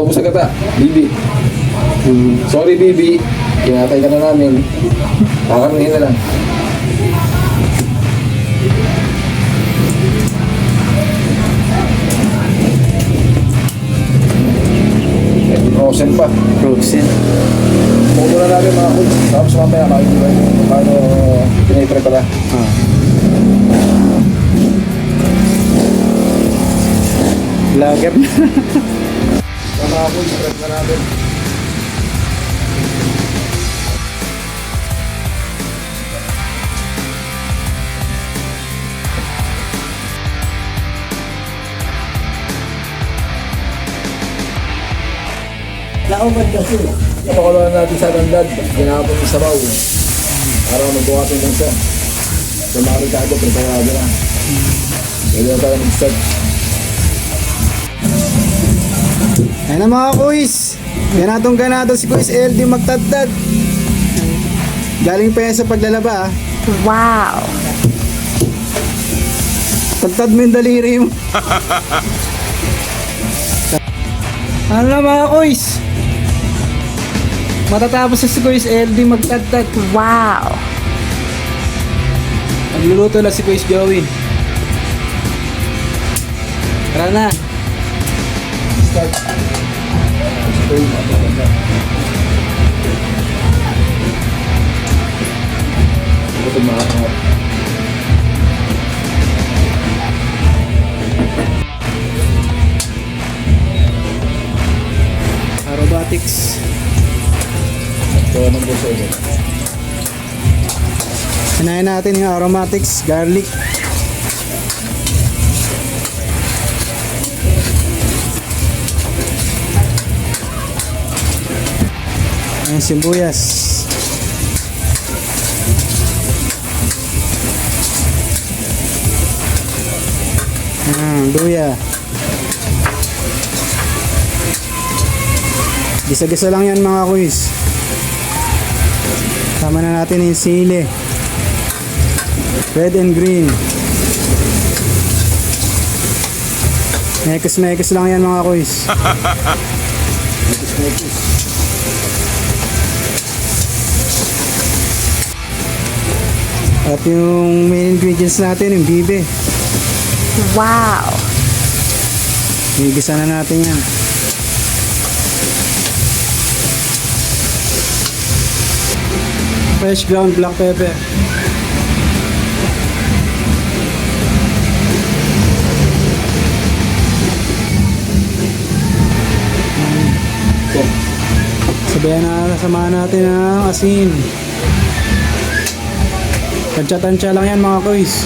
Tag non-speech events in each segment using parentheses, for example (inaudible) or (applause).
wala. Bibi. Sorry, Bibi. Kinatay ka na namin. Kakarnihin na lang. Frozen pa. Frozen. Puno na namin mga kuds. Tapos mamaya makikita nyo kung paano piniprepara. Ah. Lager na. (laughs) Sa kuds, prep na natin. Nauman kasi. Napakalawan natin sa gandad. Ginapon yung sabaw. Para magbukasin lang siya. Sa mga rikado, preparado na. Pwede na tayo mag-start. Ayan na mga kuis. Ganatong ganado si Kuis LD magtadtad. Galing pa yan sa paglalaba ah. Wow. Tagtad mo yung daliri mo. (laughs) ano na mga kuis? Matatapos na si Kuis LD magtadtad. Wow. Nagluluto na si Kuis Joey. Tara na. Start. Ito yung mga ganda. Ito mga pangat. Aerobatics. Ito ng buso ito. Hinahin natin yung aromatics, garlic. Ang sibuyas. Ah, luya. Gisa-gisa lang yan mga kuis. Tama na natin yung sili. Red and green. Mekos-mekos lang yan mga kuis. (laughs) At yung main ingredients natin, yung bibe. Wow. Igisa na natin yan. Fresh ground black pepper. Sabihan na samahan natin ang asin. Tansya-tansya lang yan mga kuys.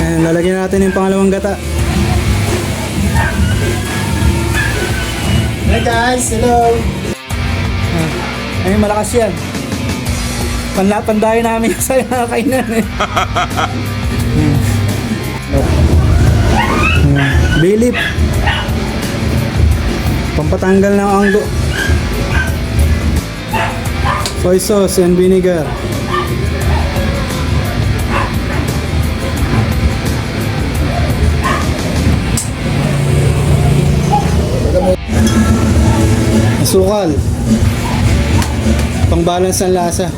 Ayan, lalagyan natin yung pangalawang gata. Hey guys, hello. Ay, malakas yan. Panlapandayan namin yung sa kainan eh. Bilip. Pampatanggal ng anggo. Soy sauce and vinegar. Asukal. Pang balance ang lasa.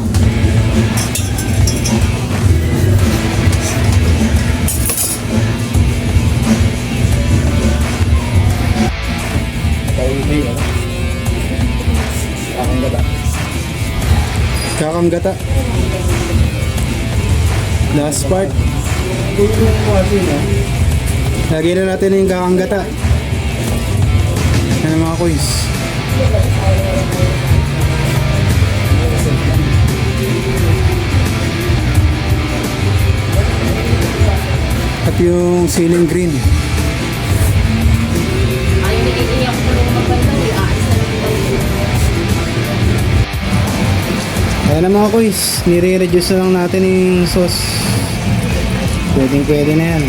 Kakanggata. Last part. Lagyan na natin yung kakanggata. Ano mga kuys? At yung ceiling green. Ayan na mga kuys, nire-reduce na lang natin yung sauce. Pwedeng pwede na yan.